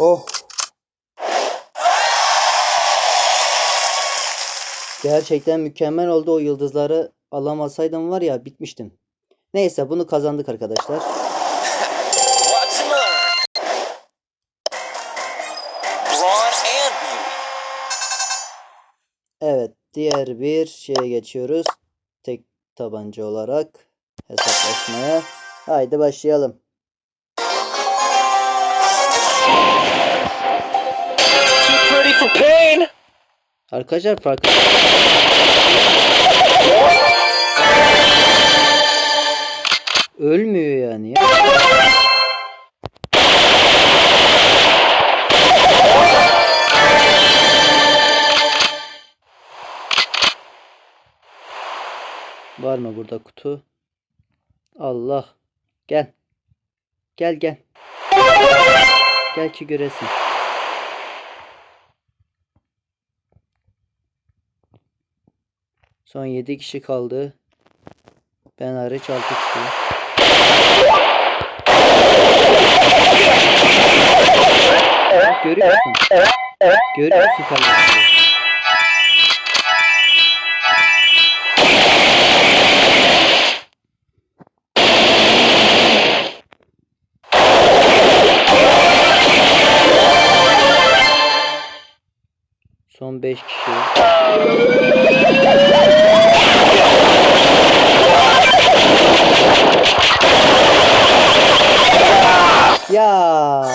Oh. Gerçekten mükemmel oldu o yıldızları alamasaydım var ya bitmiştim. Neyse bunu kazandık arkadaşlar. Evet diğer bir şeye geçiyoruz. Tek tabanca olarak hesaplaşmaya. Haydi başlayalım. For pain. Arkadaşlar farklı. Ölmüyor yani. ya. Var mı burada kutu? Allah. Gel. Gel gel. Gel ki göresin. Son 7 kişi kaldı. Ben hariç 6 kişi. Görüyor musun? Görüyor musun? Son 5 kişi. Ya.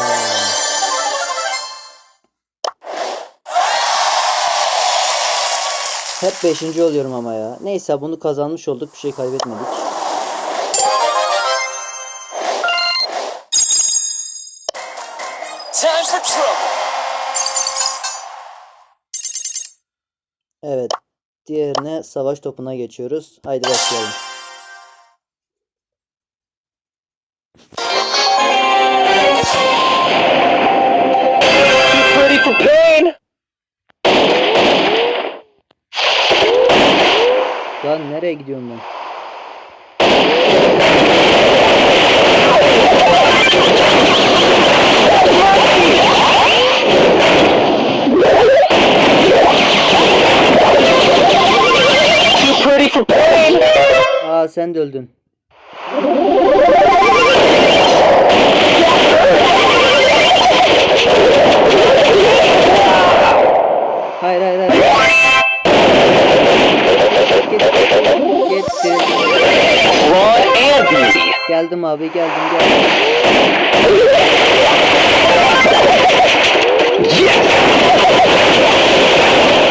Hep 5. oluyorum ama ya. Neyse bunu kazanmış olduk. Bir şey kaybetmedik. Time for trouble. Evet. Diğerine savaş topuna geçiyoruz. Haydi başlayalım. Lan nereye gidiyorum ben? Pain. Aa sen de öldün. Hayır hayır hayır. Git, git, git. Geldim abi geldim geldim. Abi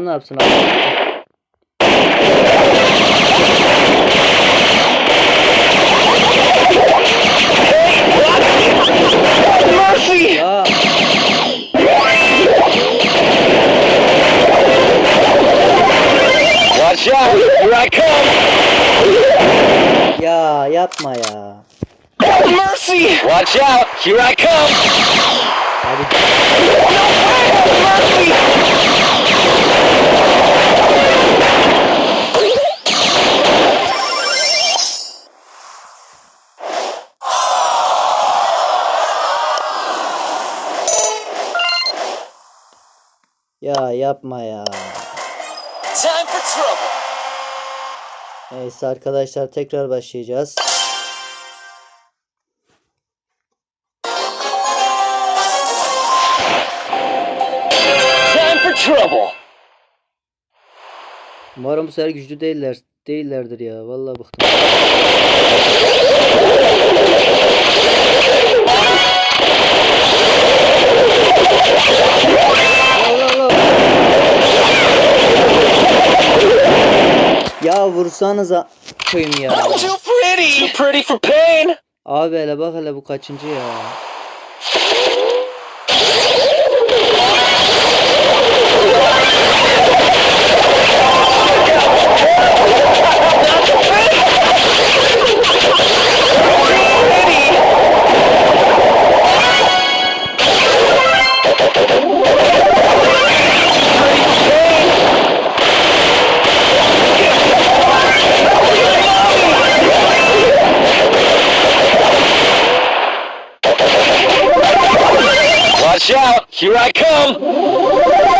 Adam ne yapsın abi? Ya Watch out. Here I come. ya yapma ya. Mercy. Watch out. Here I yapma ya. Time for trouble. Neyse arkadaşlar tekrar başlayacağız. Time for trouble. Umarım bu sefer güçlü değiller değillerdir ya. Vallahi bıktım. Ya vursanıza koyayım ya. Too pretty. Too pretty for pain. Abi hele bak hele bu kaçıncı ya. Watch out! Here I come!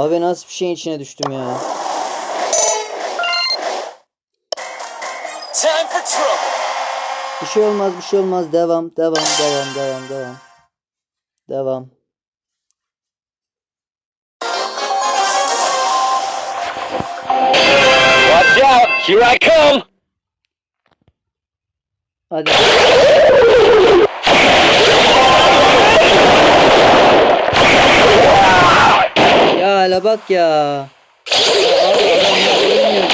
Abi nasıl bir şeyin içine düştüm ya. Bir şey olmaz bir şey olmaz. Devam devam devam devam devam. Devam. Watch out! Here I come! Hadi. Ya hele bak ya. Abi adamlar ölmüyor.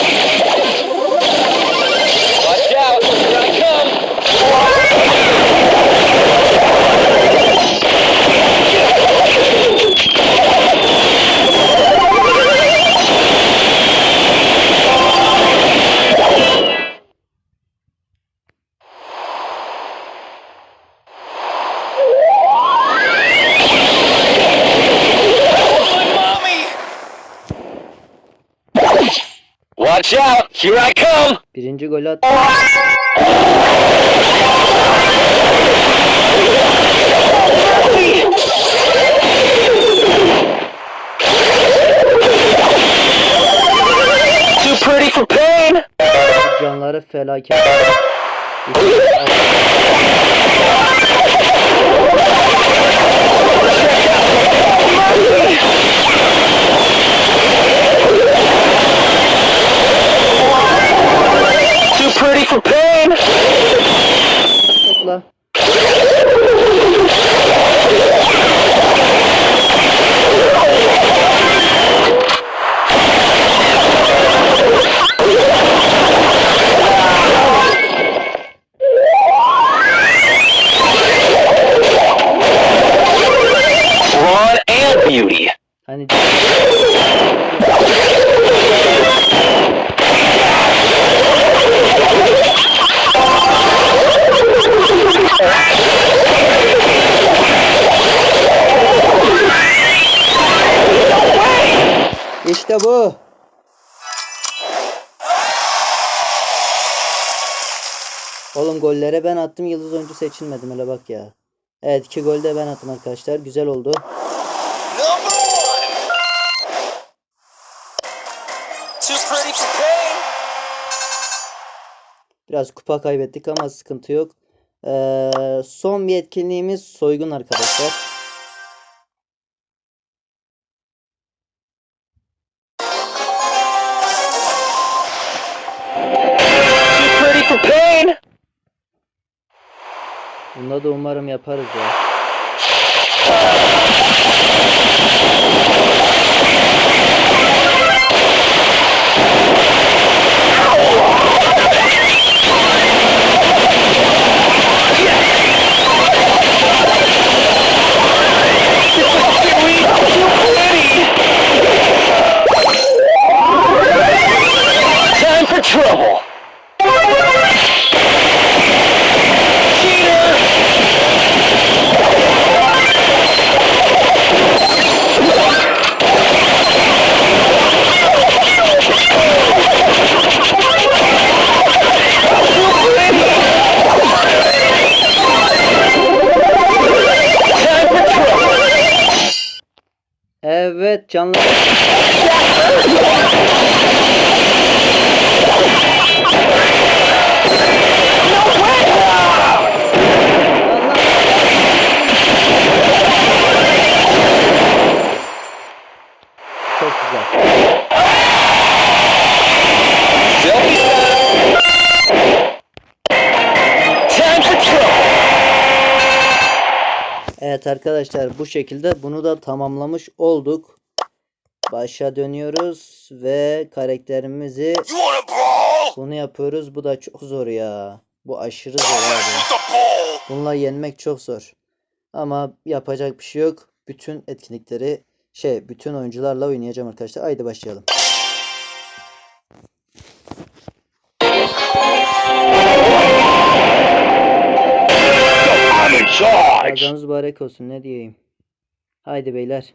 Watch out! Here I come! My mommy! Watch out! Here I come! Birinci golü at. Too pretty for pain! Canları felaket. İşte bu. Oğlum gollere ben attım. Yıldız oyuncu seçilmedim. Hele bak ya. Evet iki gol de ben attım arkadaşlar. Güzel oldu. Biraz kupa kaybettik ama sıkıntı yok. Ee, son bir etkinliğimiz soygun arkadaşlar. Bunda da umarım yaparız ya. Evet canlı. Evet arkadaşlar bu şekilde bunu da tamamlamış olduk. Başa dönüyoruz ve karakterimizi bunu yapıyoruz. Bu da çok zor ya. Bu aşırı zor abi. Bununla yenmek çok zor. Ama yapacak bir şey yok. Bütün etkinlikleri şey bütün oyuncularla oynayacağım arkadaşlar. Haydi başlayalım. Charge. Kazanız mübarek olsun ne diyeyim. Haydi beyler.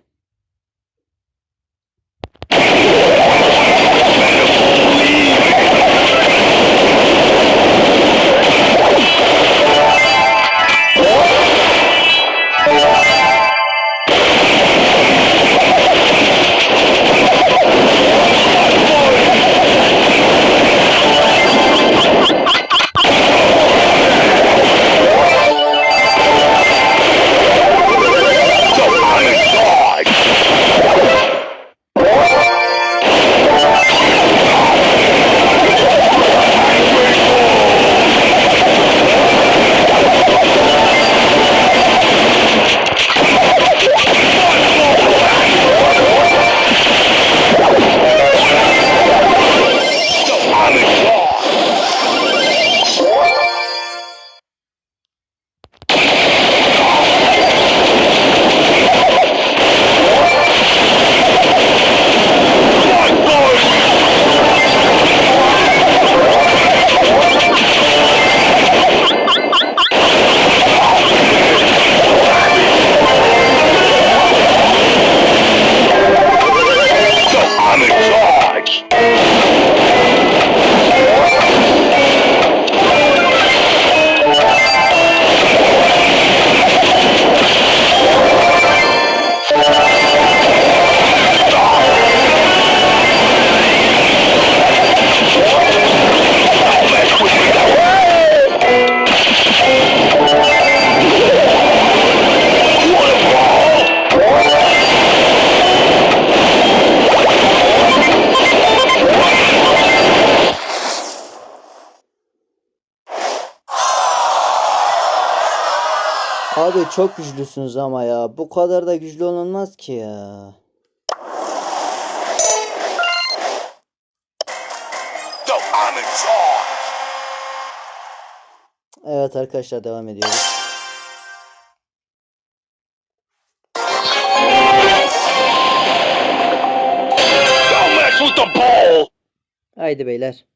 Çok güçlüsünüz ama ya. Bu kadar da güçlü olunmaz ki ya. Evet arkadaşlar devam ediyoruz. Haydi beyler.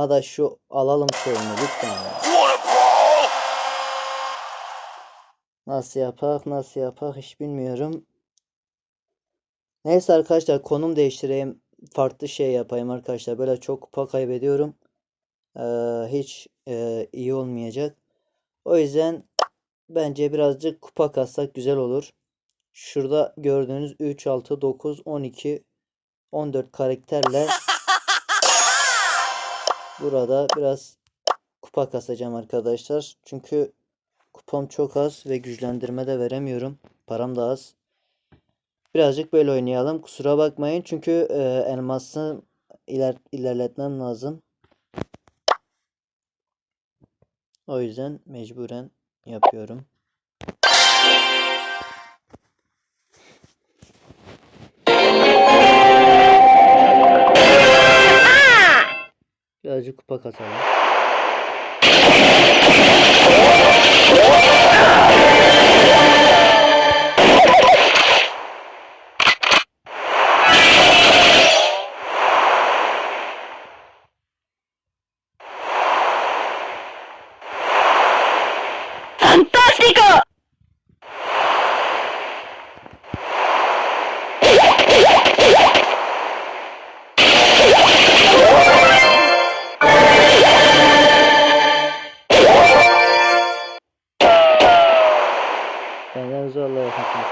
Yapma da şu alalım şu oyunu lütfen. Nasıl yapak nasıl yapak hiç bilmiyorum. Neyse arkadaşlar konum değiştireyim. Farklı şey yapayım arkadaşlar. Böyle çok kupa kaybediyorum. Ee, hiç e, iyi olmayacak. O yüzden bence birazcık kupa kassak güzel olur. Şurada gördüğünüz 3, 6, 9, 12, 14 karakterle burada biraz kupa kasacağım arkadaşlar. Çünkü kupam çok az ve güçlendirme de veremiyorum. Param da az. Birazcık böyle oynayalım. Kusura bakmayın çünkü e, elması iler ilerletmem lazım. O yüzden mecburen yapıyorum. Birazcık kupa kasalım. 反正热闹还挺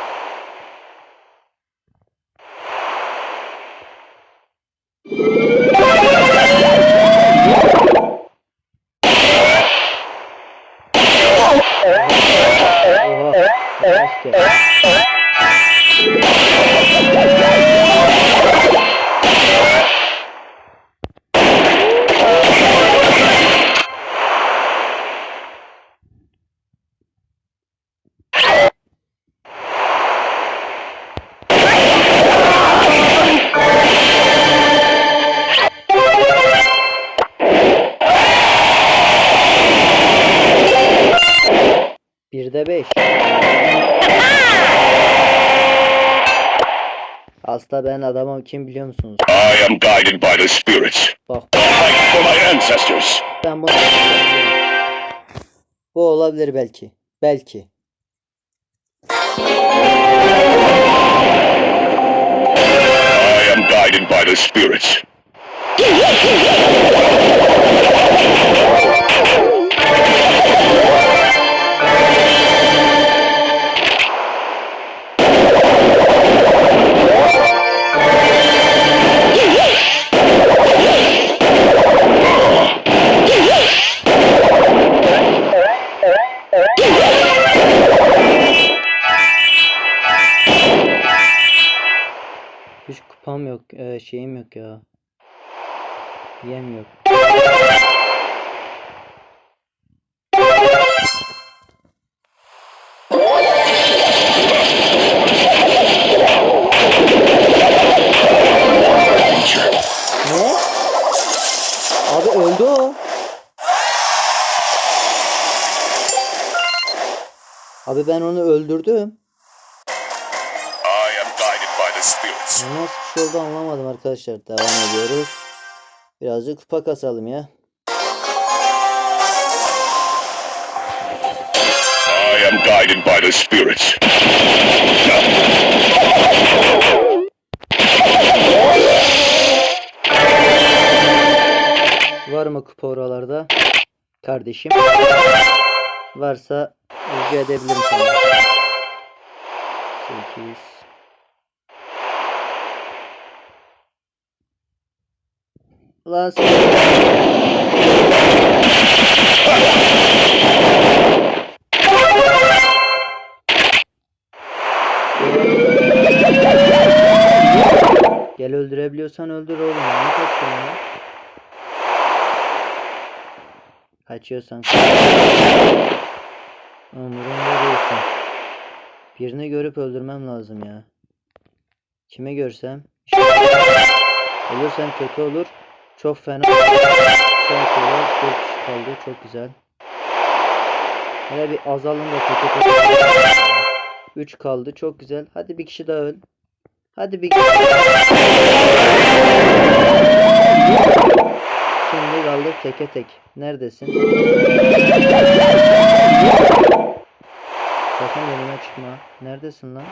Aslında ben adamım kim biliyor musunuz? I am guided by the spirits. Bak Fight for my ancestors. ben bunu Bu olabilir belki. Belki. I am guided by the spirits. Kupam yok. e, şeyim yok ya. Yem yok. Ne? Abi öldü. Abi ben onu öldürdüm. Nasıl oldu anlamadım arkadaşlar. Devam ediyoruz. Birazcık kupa kasalım ya. I am guided by the spirits. Var mı kupa oralarda? Kardeşim. Varsa rica edebilirim sana. 8 Lan sen... Gel öldürebiliyorsan öldür oğlum. Ne kaçıyorsun ya? Kaçıyorsan kaç. Umurumda değilsin. Birini görüp öldürmem lazım ya. Kimi görsem. Ölürsem kötü olur. Çok fena. Son sıra 4 kişi kaldı. Çok güzel. Hele bir azalın da kötü. 3 kaldı. Çok güzel. Hadi bir kişi daha öl. Hadi bir Şimdi kaldık teke tek. Neredesin? Sakın önüme çıkma. Neredesin lan?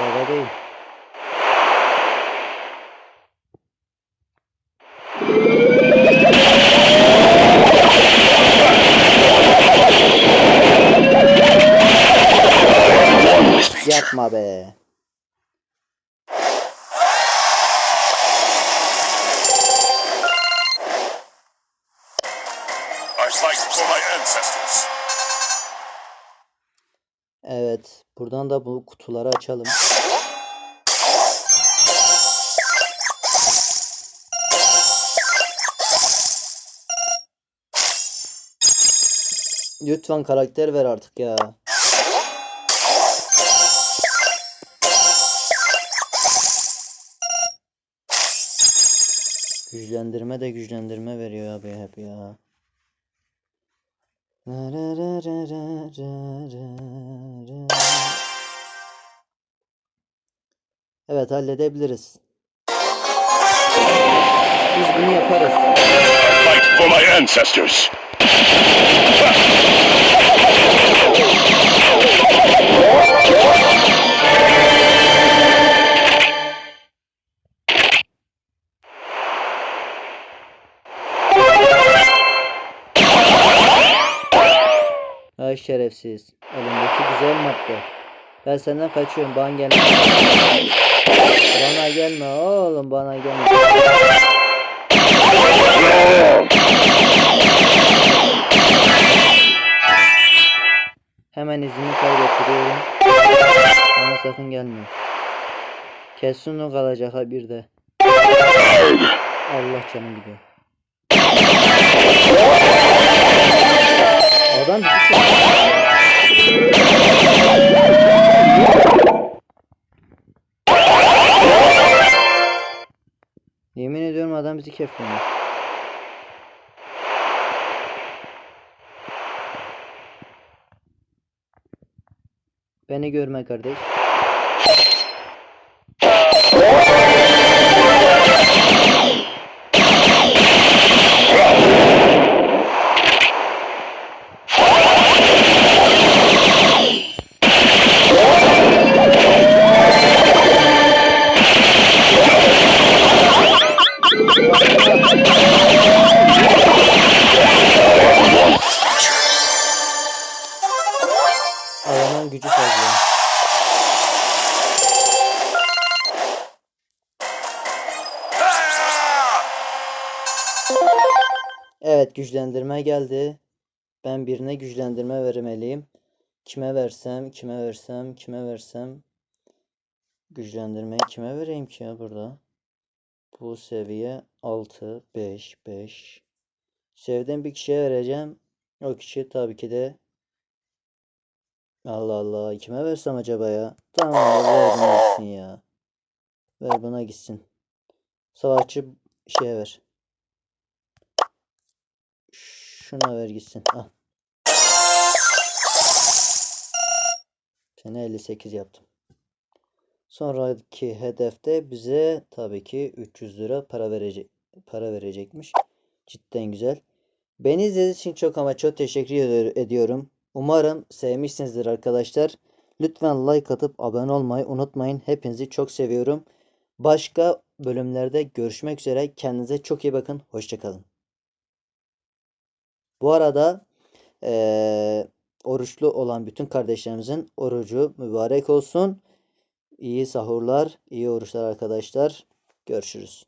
Orada değil. Yapma be. Evet. Buradan da bu kutuları açalım. Lütfen karakter ver artık ya. Güçlendirme de güçlendirme veriyor abi hep ya. Evet halledebiliriz. Biz bunu yaparız. Fight for my ancestors. Şerefsiz. Elimdeki güzel madde. Ben senden kaçıyorum. Bana gelme. Bana gelme oğlum bana gelme. Hemen izini kaybettiriyorum. Bana sakın gelme. Kesin o kalacak ha bir de. Allah canım gidiyor. Bizi kefliyor. Beni görme kardeş. Evet güçlendirme geldi. Ben birine güçlendirme vermeliyim. Kime versem, kime versem, kime versem. Güçlendirmeyi kime vereyim ki ya burada? Bu seviye 6, 5, 5. Sevdiğim bir kişiye vereceğim. O kişi tabii ki de Allah Allah kime versem acaba ya? Tamam ver buna gitsin ya. Ver buna gitsin. Savaşçı şeye ver. Şuna ver gitsin. Al. Seni 58 yaptım. Sonraki hedefte bize tabii ki 300 lira para verecek para verecekmiş. Cidden güzel. Beni izlediğiniz için çok ama çok teşekkür ediyor- ediyorum. Umarım sevmişsinizdir arkadaşlar. Lütfen like atıp abone olmayı unutmayın. Hepinizi çok seviyorum. Başka bölümlerde görüşmek üzere. Kendinize çok iyi bakın. Hoşçakalın. Bu arada eee, oruçlu olan bütün kardeşlerimizin orucu mübarek olsun. İyi sahurlar, iyi oruçlar arkadaşlar. Görüşürüz.